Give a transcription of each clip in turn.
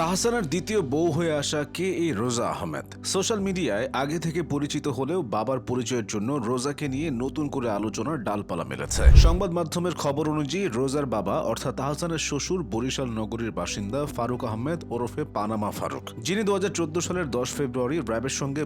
তাহসানের দ্বিতীয় বউ হয়ে আসা কে এই রোজা আহমেদ? সোশ্যাল মিডিয়ায় আগে থেকে পরিচিত হলেও বাবার পরিচয়ের জন্য রোজাকে নিয়ে নতুন করে আলোচনার ডালপালা মেলেছে। সংবাদ মাধ্যমের খবর অনুযায়ী রোজার বাবা, অর্থাৎ তাহসানের শ্বশুর বরিশাল নগরীর বাসিন্দা ফারুক আহমেদ ওরফে পানামা ফারুক, যিনি দু হাজার চোদ্দ সালের দশ ফেব্রুয়ারি র্যাবের সঙ্গে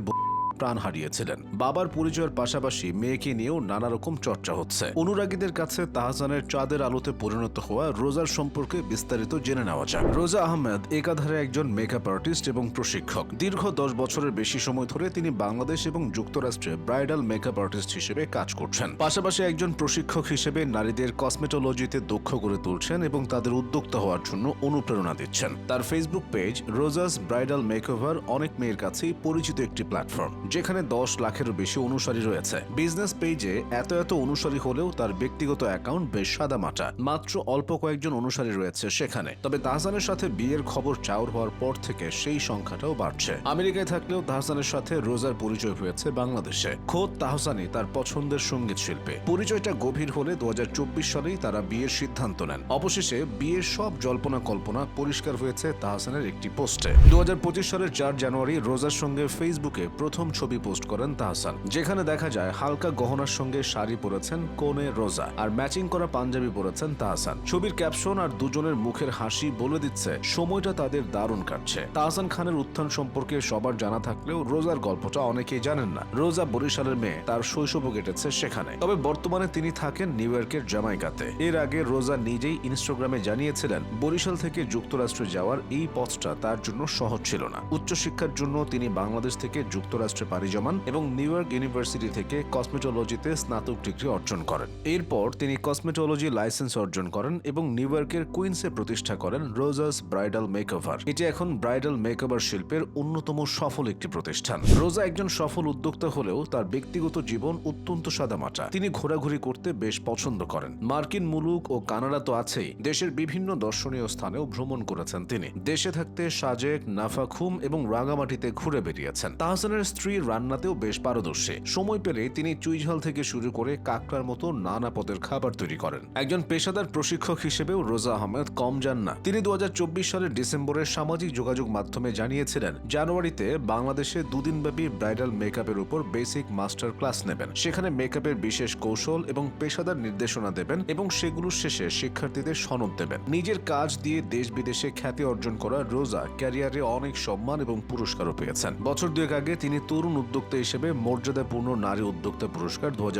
প্রাণ হারিয়েছিলেন। বাবার পরিচয়ের পাশাপাশি মেয়েকে নিয়েও নানা রকম চর্চা হচ্ছে। অনুরাগীদের কাছে তাহসানের চাঁদের আলোতে পরিণত হওয়া রোজার সম্পর্কে বিস্তারিত জেনে নেওয়া যাক। রোজা আহমেদ একাধারে একজন মেকআপ আর্টিস্ট এবং প্রশিক্ষক। দীর্ঘ দশ বছরের বেশি সময় ধরে তিনি বাংলাদেশ এবং যুক্তরাষ্ট্রে ব্রাইডাল মেকআপ আর্টিস্ট হিসেবে কাজ করছেন। পাশাপাশি একজন প্রশিক্ষক হিসেবে নারীদের কসমেটোলজিতে দক্ষ করে তুলছেন এবং তাদের উদ্যোক্তা হওয়ার জন্য অনুপ্রেরণা দিচ্ছেন। তার Facebook page Rosa's bridal makeover, অনেক মেয়ের কাছেই পরিচিত একটি প্ল্যাটফর্ম যেখানে দশ লাখেরও বেশি অনুসারী রয়েছে। বিজনেস পেজে এত এত অনুসারী হলেও তার ব্যক্তিগত অ্যাকাউন্ট বেশ সাদামাটা মাত্র অল্প কয়েকজন অনুসারী রয়েছে সেখানে। তবে তাহসানের সাথে বিয়ের খবর চাউর হওয়ার পর থেকে সেই সংখ্যাটাও বাড়ছে। আমেরিকায় থাকলেও তাহসানের সাথে রোজার পরিচয় হয়েছে বাংলাদেশে। খোদ তাহসানি তার পছন্দের সংগীত শিল্পী। পরিচয়টা গভীর হলে দু হাজার চব্বিশ সালেই তারা বিয়ের সিদ্ধান্ত নেন। অবশেষে বিয়ের সব জল্পনা কল্পনা পরিষ্কার হয়েছে তাহসানের একটি পোস্টে। দু হাজার পঁচিশ সালের চার জানুয়ারি রোজার সঙ্গে ফেসবুকে প্রথম ছবি পোস্ট করেন তাহসান, যেখানে দেখা যায় হালকা গহনার সঙ্গে শাড়ি পরেছেন কোনে রোজা আর ম্যাচিং করা পাঞ্জাবি পরেছেন তাহসান। ছবির ক্যাপশন আর দুজনের মুখের হাসি বলে দিচ্ছে, সময়টা তাদের দারুণ কাটছে। তাহসান খানের উত্থান সম্পর্কে সবার জানা থাকলেও রোজার গল্পটা অনেকেই জানেন না। রোজা বরিশালের মেয়ে, তার শৈশবও কেটেছে সেখানে। তবে বর্তমানে তিনি থাকেন নিউ ইয়র্কের জামাইকাতে এর আগে রোজা নিজেই ইনস্টাগ্রামে জানিয়েছিলেন, বরিশাল থেকে যুক্তরাষ্ট্রে যাওয়ার এই পথটা তার জন্য সহজ ছিল না। উচ্চশিক্ষার জন্য তিনি বাংলাদেশ থেকে যুক্তরাষ্ট্রে পাড়ি জমান এবং নিউ ইয়র্ক ইউনিভার্সিটি থেকে কসমেটোলজিতে স্নাতক ডিগ্রি অর্জন করেন। এরপর তিনি কসমেটোলজি লাইসেন্স অর্জন করেন এবং নিউ ইয়র্কের কুইন্সে প্রতিষ্ঠা করেন রোজাস ব্রাইডাল মেকওভার। এটি এখন ব্রাইডাল মেকওভার শিল্পের অন্যতম সফল একটি প্রতিষ্ঠান। রোজা একজন সফল উদ্যোক্তা হলেও তার ব্যক্তিগত জীবন অত্যন্ত সাদামাটা। তিনি ঘোরাঘুরি করতে বেশ পছন্দ করেন। মার্কিন মুলুক ও কানাডা তো আছেই। দেশের বিভিন্ন দর্শনীয় স্থানেও ভ্রমণ করেছেন তিনি। দেশে থাকতে সাজেক, নাফাখুম এবং রাঙামাটিতে ঘুরে বেরিয়েছেন। তাহসানের স্ত্রী রান্নাতেও বেশ পারদর্শী। সময় পেলে তিনি চুইঝাল থেকে শুরু করে কাকড়ার মতো নানা পদের খাবার তৈরি করেন। একজন পেশাদার প্রশিক্ষক হিসেবেও রোজা আহমেদ কম যান না। তিনি দু সালের ডিসেম্বরে সামাজিক যোগাযোগ মাধ্যমে জানিয়েছিলেন, জানুয়ারিতে বাংলাদেশে দুদিনব্যাপী ব্রাইডাল মেকআপের উপর বেসিক মাস্টার ক্লাস নেবেন। সেখানে মেকআপের বিশেষ কৌশল এবং পেশাদার নির্দেশনা দেবেন এবং সেগুলোর শেষে শিক্ষার্থীদের সনদ দেবেন। নিজের কাজ দিয়ে দেশ বিদেশে খ্যাতি অর্জন করা রোজা ক্যারিয়ারে অনেক সম্মান এবং পুরস্কারও পেয়েছেন। বছর দুয়েক আগে তিনি তরুণ উদ্যোক্তা হিসেবে মর্যাদাপূর্ণ নারী উদ্যোক্তা পুরস্কার দু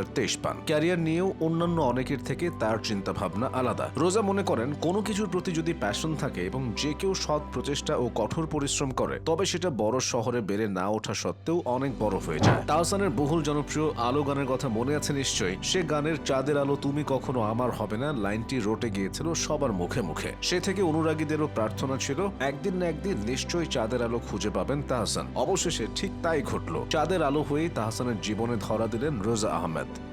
পান। ক্যারিয়ার নিয়েও অন্যান্য অনেকের থেকে তার চিন্তা ভাবনা আলাদা। রোজা মনে করেন, কোনো কিছুর প্রতি যদি প্যাশন থাকে এবং যে কেউ সৎ প্রচেষ্টা ও কঠোর পরিশ্রম করে, তবে সেটা বড় শহরে বেড়ে না ওঠা সত্ত্বেও অনেক বড় হয়ে যায়। তাহসানের বহুল জনপ্রিয় আলো গানের কথা মনে আছে নিশ্চয়ই। সে গানের চাঁদের আলো তুমি কখনো আমার হবে না লাইনটি রটে গিয়েছিল সবার মুখে মুখে। সে থেকে অনুরাগীদেরও প্রার্থনা ছিল, একদিন না একদিন নিশ্চয়ই চাঁদের আলো খুঁজে পাবেন তাহসান। অবশেষে ঠিক তাই ঘটল। চাঁদের আলো হয়ে তাহসানের জীবনে ধরা দিলেন রোজা আহমেদ।